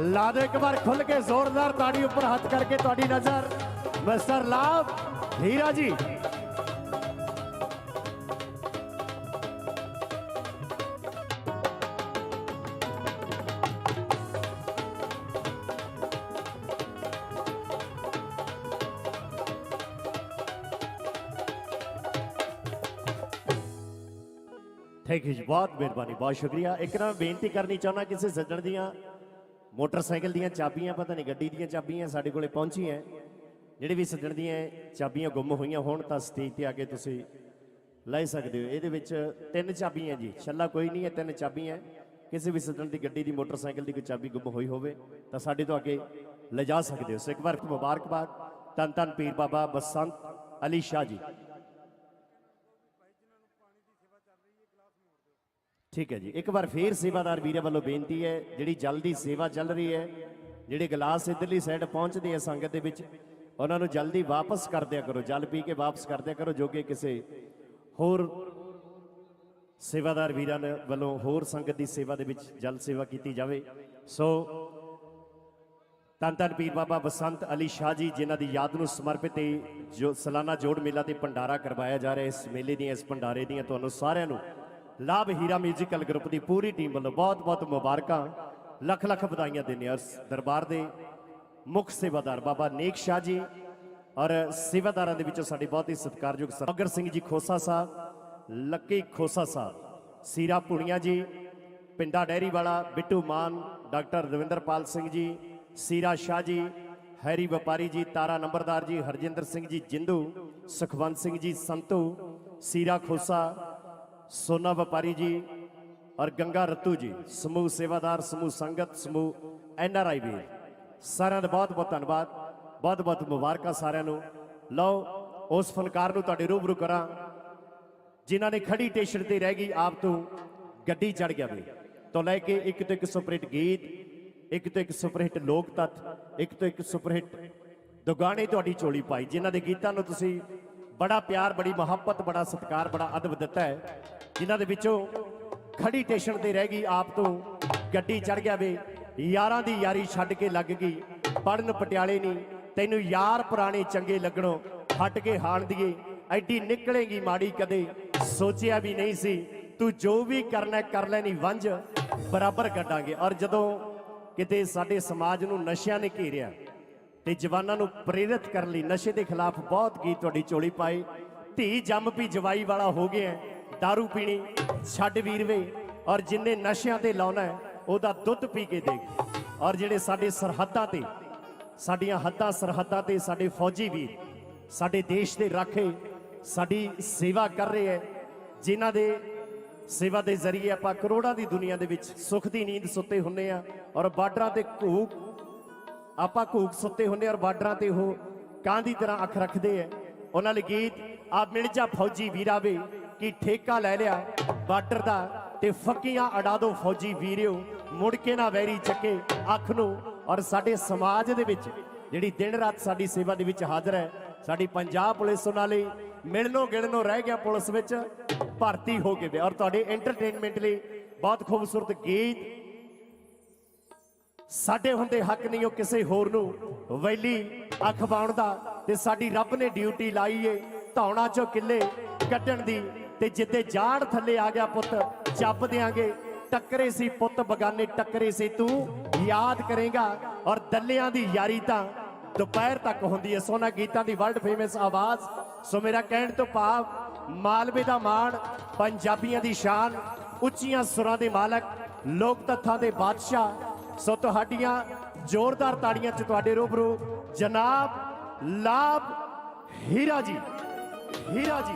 ਲਾ ਦਿਓ ਇੱਕ ਵਾਰ ਖੁੱਲ ਕੇ ਜ਼ੋਰਦਾਰ ਤਾੜੀ ਉੱਪਰ ਹੱਥ ਕਰਕੇ ਤੁਹਾਡੀ ਨਜ਼ਰ ਮਿਸਟਰ ਲਾਭ ਹੀਰਾ ਜੀ ਥੈਂਕ ਯੂ ਜੀ ਬਹੁਤ ਮਿਹਰਬਾਨੀ ਬਹੁਤ ਸ਼ੁਕਰੀਆ ਇੱਕ ਨਾ ਬੇਨਤੀ ਕਰਨੀ ਚਾਹੁੰਦਾ ਕਿਸੇ ਸੱਜਣ ਦੀਆਂ ਮੋਟਰਸਾਈਕਲ ਦੀਆਂ ਚਾਬੀਆਂ, ਪਤਾ ਨਹੀਂ ਗੱਡੀ ਦੀਆਂ ਚਾਬੀਆਂ ਸਾਡੇ ਕੋਲੇ ਪਹੁੰਚੀਆਂ ਜਿਹੜੇ ਵੀ ਸੱਜਣ ਦੀਆਂ ਚਾਬੀਆਂ ਗੁੰਮ ਹੋਈਆਂ ਹੋਣ ਤਾਂ ਸਟੇਜ ਤੇ ਆ ਕੇ ਤੁਸੀਂ ਲੈ ਸਕਦੇ ਹੋ। ਇਹਦੇ ਵਿੱਚ ਤਿੰਨ ਚਾਬੀਆਂ ਜੀ। ਛੱਲਾ ਕੋਈ ਨਹੀਂ ਹੈ, ਤਿੰਨ ਚਾਬੀਆਂ ਕਿਸੇ ਵੀ ਸੱਜਣ ਦੀ ਗੱਡੀ ਦੀ, ਮੋਟਰਸਾਈਕਲ ਦੀ ਕੋਈ ਚਾਬੀ ਗੁੰਮ ਹੋਈ ਹੋਵੇ ਤਾਂ ਸਾਡੇ ਤੋਂ ਅੱਗੇ ਲਿਜਾ ਸਕਦੇ ਹੋ। ਸੋ ਇੱਕ ਵਾਰ ਮੁਬਾਰਕਬਾਦ। ਤਨ ਤਨ ਪੀਰ ਬਾਬਾ ਬਸੰਤ ਅਲੀ ਸ਼ਾਹ ਜੀ। ਠੀਕ ਹੈ ਜੀ। ਇੱਕ ਵਾਰ ਫੇਰ ਸੇਵਾਦਾਰ ਵੀਰਾਂ ਵੱਲੋਂ ਬੇਨਤੀ ਹੈ, ਜਿਹੜੀ ਜਲਦੀ ਸੇਵਾ ਚੱਲ ਰਹੀ ਹੈ, ਜਿਹੜੇ ਗਲਾਸ ਇਧਰਲੀ ਸਾਈਡ ਪਹੁੰਚਦੇ ਆ ਸੰਗਤ ਦੇ ਵਿੱਚ, ਉਹਨਾਂ ਨੂੰ ਜਲਦੀ ਵਾਪਸ ਕਰ ਦਿਆ ਕਰੋ। ਜਲ ਪੀ ਕੇ ਵਾਪਸ ਕਰ ਦਿਆ ਕਰੋ, ਜੋ ਕਿ ਕਿਸੇ ਹੋਰ ਸੇਵਾਦਾਰ ਵੀਰਾਂ ਨੇ ਵੱਲੋਂ ਹੋਰ ਸੰਗਤ ਦੀ ਸੇਵਾ ਦੇ ਵਿੱਚ ਜਲ ਸੇਵਾ ਕੀਤੀ ਜਾਵੇ। ਸੋ, ਧੰਨ ਧੰਨ ਪੀਰ ਬਾਬਾ ਬਸੰਤ ਅਲੀ ਸ਼ਾਹ ਜੀ, ਜਿਨ੍ਹਾਂ ਦੀ ਯਾਦ ਨੂੰ ਸਮਰਪਿਤ ਇਹ ਜੋ ਸਾਲਾਨਾ ਜੋੜ ਮੇਲਾ ਤੇ ਭੰਡਾਰਾ ਕਰਵਾਇਆ ਜਾ ਰਿਹਾ ਇਸ ਮੇਲੇ ਦੀਆਂ, ਇਸ ਭੰਡਾਰੇ ਦੀਆਂ ਤੁਹਾਨੂੰ ਸਾਰਿਆਂ ਨੂੰ ਲਾਭ ਹੀਰਾ ਮਿਊਜ਼ੀਕਲ ਗਰੁੱਪ ਦੀ ਪੂਰੀ ਟੀਮ ਵੱਲੋਂ ਬਹੁਤ-ਬਹੁਤ ਮੁਬਾਰਕਾਂ। ਲੱਖ ਲੱਖ ਵਧਾਈਆਂ ਦਿੰਦੇ ਹਾਂ ਇਸ ਦਰਬਾਰ ਦੇ ਮੁੱਖ ਸੇਵਾਦਾਰ ਬਾਬਾ ਨੇਕ ਸ਼ਾਹ ਜੀ ਔਰ ਸੇਵਾਦਾਰਾਂ ਦੇ ਵਿੱਚੋਂ ਸਾਡੇ ਬਹੁਤ ਹੀ ਸਤਿਕਾਰਯੋਗ ਸਰਗਰ ਸਿੰਘ ਜੀ ਖੋਸਾ ਸਾਹਿਬ, ਲੱਕੀ ਖੋਸਾ ਸਾਹਿਬ, ਸੀਰਾ ਪੁਣੀਆ ਜੀ, ਪਿੰਡਾ ਡੈਰੀ ਵਾਲਾ ਬਿੱਟੂ ਮਾਨ, ਡਾਕਟਰ ਰਵਿੰਦਰਪਾਲ ਸਿੰਘ ਜੀ, ਸੀਰਾ ਸ਼ਾਹ ਜੀ, ਹੈਰੀ ਵਪਾਰੀ ਜੀ, ਤਾਰਾ ਨੰਬਰਦਾਰ ਜੀ, ਹਰਜਿੰਦਰ ਸਿੰਘ ਜੀ, ਜਿੰਦੂ, ਸੁਖਵੰਤ ਸਿੰਘ ਜੀ, ਸੰਤੂ, ਸੀਰਾ ਖੋਸਾ ਸੋਨਾ ਵਪਾਰੀ ਜੀ ਔਰ ਗੰਗਾ ਰਤੂ ਜੀ, ਸਮੂਹ ਸੇਵਾਦਾਰ, ਸਮੂਹ ਸੰਗਤ, ਸਮੂਹ ਐਨ ਆਰ ਆਈ ਵੀ। ਸਾਰਿਆਂ ਦਾ ਬਹੁਤ ਬਹੁਤ ਧੰਨਵਾਦ, ਬਹੁਤ ਬਹੁਤ ਮੁਬਾਰਕਾਂ ਸਾਰਿਆਂ ਨੂੰ। ਲਓ, ਉਸ ਫਨਕਾਰ ਨੂੰ ਤੁਹਾਡੇ ਰੂਬਰੂ ਕਰਾਂ, ਜਿਨ੍ਹਾਂ ਨੇ ਖੜੀ ਟੇਸ਼ਨ ਤੇ ਰਹਿ ਗਈ, ਆਪ ਤੋਂ ਗੱਡੀ ਚੜ ਗਿਆ ਵੀ। ਤੋਂ ਲੈ ਕੇ ਇੱਕ ਤੋਂ ਇੱਕ ਸੁਪਰਹਿਟ ਗੀਤ, ਇੱਕ ਤੋਂ ਇੱਕ ਸੁਪਰਹਿਟ ਲੋਕ ਤੱਤ ਇੱਕ ਤੋਂ ਇੱਕ ਸੁਪਰਹਿਟ ਦੁਗਾਣੇ ਤੁਹਾਡੀ ਝੋਲੀ ਪਾਈ, ਜਿਨ੍ਹਾਂ ਦੇ ਗੀਤਾਂ ਨੂੰ ਤੁਸੀਂ ਬੜਾ ਪਿਆਰ, ਬੜੀ ਮੁਹੱਬਤ, ਬੜਾ ਸਤਿਕਾਰ, ਬੜਾ ਅਦਬ ਦਿੱਤਾ ਹੈ। ਜਿਨ੍ਹਾਂ ਦੇ ਵਿੱਚੋਂ ਖੜੀ ਸਟੇਸ਼ਨ ਤੇ ਰਹਿ ਗਈ, ਆਪ ਤੋਂ ਗੱਡੀ ਚੜ ਗਿਆ ਵੇ। ਯਾਰਾਂ ਦੀ ਯਾਰੀ ਛੱਡ ਕੇ ਲੱਗ ਗਈ। ਪੜਨ ਪਟਿਆਲੇ ਨਹੀਂ ਤੈਨੂੰ ਯਾਰ ਪੁਰਾਣੇ ਚੰਗੇ ਲੱਗਣੋਂ ਹਟ ਕੇ ਹਾਣ ਦੀਏ। ਐਡੀ ਨਿਕਲੇਗੀ ਮਾੜੀ ਕਦੇ, ਸੋਚਿਆ ਵੀ ਨਹੀਂ ਸੀ। ਤੂੰ ਜੋ ਵੀ ਕਰਨਾ ਕਰ ਲੈਣੀ ਵੰਜ ਬਰਾਬਰ ਕੱਢਾਂਗੇ। ਔਰ ਜਦੋਂ ਕਿਤੇ ਸਾਡੇ ਸਮਾਜ ਨੂੰ ਨਸ਼ਿਆਂ ਨੇ ਘੇਰਿਆ ਤੇ ਜਵਾਨਾਂ ਨੂੰ ਪ੍ਰੇਰਿਤ ਕਰਨ ਲਈ ਨਸ਼ੇ ਦੇ ਖਿਲਾਫ ਬਹੁਤ ਗੀਤ ਤੁਹਾਡੀ ਚੋਲੀ ਪਾਏ, ਧੀ ਜੰਮ ਪੀ ਜਵਾਈ ਵਾਲਾ ਹੋ ਗਿਆ। दारू ਪੀਣੀ ਛੱਡ ਵੀਰਵੇ ਔਰ ਜਿੰਨੇ ਨਸ਼ਿਆਂ ਤੇ ਲਾਉਣਾ ਹੈ ਉਹਦਾ ਦੁੱਧ ਪੀ ਕੇ ਦੇਖ ਔਰ ਜਿਹੜੇ ਸਾਡੇ ਸਰਹੱਦਾਂ ਤੇ ਸਾਡੀਆਂ ਹੱਦਾਂ ਸਰਹੱਦਾਂ ਤੇ ਸਾਡੇ ਫੌਜੀ ਵੀਰ ਸਾਡੇ ਦੇਸ਼ ਦੇ ਰਾਖੇ ਸਾਡੀ ਸੇਵਾ ਕਰ ਰਹੇ ਹੈ ਜਿਨ੍ਹਾਂ ਦੇ ਸੇਵਾ ਦੇ ਜ਼ਰੀਏ ਆਪਾਂ ਕਰੋੜਾਂ ਦੀ ਦੁਨੀਆ ਦੇ ਵਿੱਚ ਸੁੱਖ ਦੀ ਨੀਂਦ ਸੁੱਤੇ ਹੁੰਨੇ ਆ ਔਰ ਬਾਰਡਰਾਂ ਤੇ ਘੂਕ ਆਪਾਂ ਘੂਕ ਸੁੱਤੇ ਹੁੰਨੇ ਔਰ ਬਾਰਡਰਾਂ ਤੇ ਉਹ ਕਾਂ ਦੀ ਤਰ੍ਹਾਂ ਅੱਖ ਰੱਖਦੇ ਐ ਉਹਨਾਂ ਲਈ ਗੀਤ ਆ ਮਿਲ ਜਾ ਫੌਜੀ ਵੀਰਾਵੇ ਕਿ ਠੇਕਾ ਲੈ ਲਿਆ, ਬਾਰਡਰ ਦਾ, ਤੇ ਫੱਕੀਆਂ ਅਡਾ ਦੋ ਫੌਜੀ ਵੀਰਿਓ ਮੁੜ ਕੇ ਨਾ ਵੈਰੀ ਚੱਕੇ ਅੱਖ ਨੂੰ। ਔਰ ਸਾਡੇ ਸਮਾਜ ਦੇ ਵਿੱਚ ਜਿਹੜੀ ਦਿਨ ਰਾਤ ਸਾਡੀ ਸੇਵਾ ਦੇ ਵਿੱਚ ਹਾਜ਼ਰ ਹੈ, ਸਾਡੀ ਪੰਜਾਬ ਪੁਲਿਸ ਉਹਨਾਂ ਲਈ ਮਿਲਣੋਂ ਗਿਣਨੋਂ ਰਹਿ ਗਿਆ ਪੁਲਿਸ ਵਿੱਚ, ਭਰਤੀ ਹੋ ਕੇ ਵੀ। ਔਰ ਤੁਹਾਡੇ ਐਂਟਰਟੇਨਮੈਂਟ ਲਈ ਬਹੁਤ ਖੂਬਸੂਰਤ ਗੀਤ ਸਾਡੇ ਹੁੰਦੇ ਹੱਕ ਨਹੀਂ ਉਹ ਕਿਸੇ ਹੋਰ ਨੂੰ। ਵੈਲੀ ਅੱਖ ਪਾਉਣ ਦਾ ਤੇ ਸਾਡੀ ਰੱਬ ਨੇ ਡਿਊਟੀ ਲਾਈ ਏ, ਧੌਣਾ ਚੋਂ ਕਿੱਲੇ ਕੱਢਣ ਦੀ। ਤੇ ਜਿੱਤੇ ਜਾੜ ਥੱਲੇ ਆ ਗਿਆ ਪੁੱਤ ਚੱਪ ਦਿਆਂਗੇ। ਟੱਕਰੇ ਸੀ ਪੁੱਤ, ਬਗਾਨੇ ਟੱਕਰੇ ਸੀ ਤੂੰ। ਯਾਦ ਕਰੇਗਾ ਔਰ ਦੱਲਿਆਂ ਦੀ ਯਾਰੀ ਤਾਂ ਦੁਪਹਿਰ ਤੱਕ ਹੁੰਦੀ ਹੈ। ਸੋਨਾ ਗੀਤਾਂ ਦੀ ਵਰਲਡ ਫੇਮਸ ਆਵਾਜ਼। ਸੋ ਮੇਰਾ ਕਹਿਣ ਤੋਂ ਭਾਵ, ਮਾਲਵੇ ਦਾ ਮਾਣ, ਪੰਜਾਬੀਆਂ ਦੀ ਸ਼ਾਨ, ਉੱਚੀਆਂ ਸੁਰਾਂ ਦੇ ਮਾਲਕ ਲੋਕ ਤੱਥਾਂ ਦੇ ਬਾਦਸ਼ਾਹ। ਸੋ ਤੁਹਾਡੀਆਂ ਜ਼ੋਰਦਾਰ ਤਾੜੀਆਂ ਚ ਤੁਹਾਡੇ ਰੂਬਰੂ ਜਨਾਬ ਲਾਭ ਹੀਰਾ ਜੀ। ਹੀਰਾ ਜੀ।